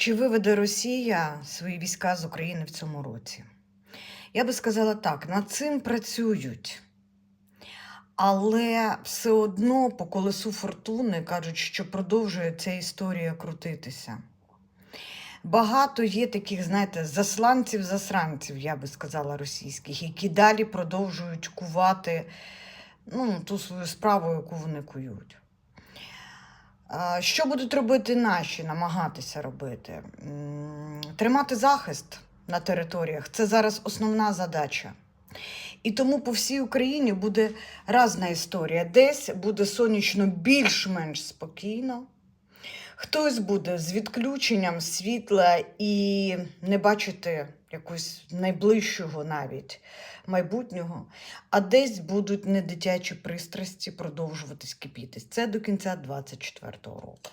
Чи виведе Росія свої війська з України в цьому році? Я би сказала так: над цим працюють. Але все одно по колесу фортуни кажуть, що продовжує ця історія крутитися. Багато є таких, знаєте, засланців-засранців, я би сказала, російських, які далі продовжують кувати ну, ту свою справу, яку вони кують. Що будуть робити наші, намагатися робити? Тримати захист на територіях це зараз основна задача. І тому по всій Україні буде різна історія. Десь буде сонячно більш-менш спокійно. Хтось буде з відключенням світла і не бачити якогось найближчого навіть майбутнього, а десь будуть недитячі пристрасті продовжуватись кипітись. Це до кінця 2024 року.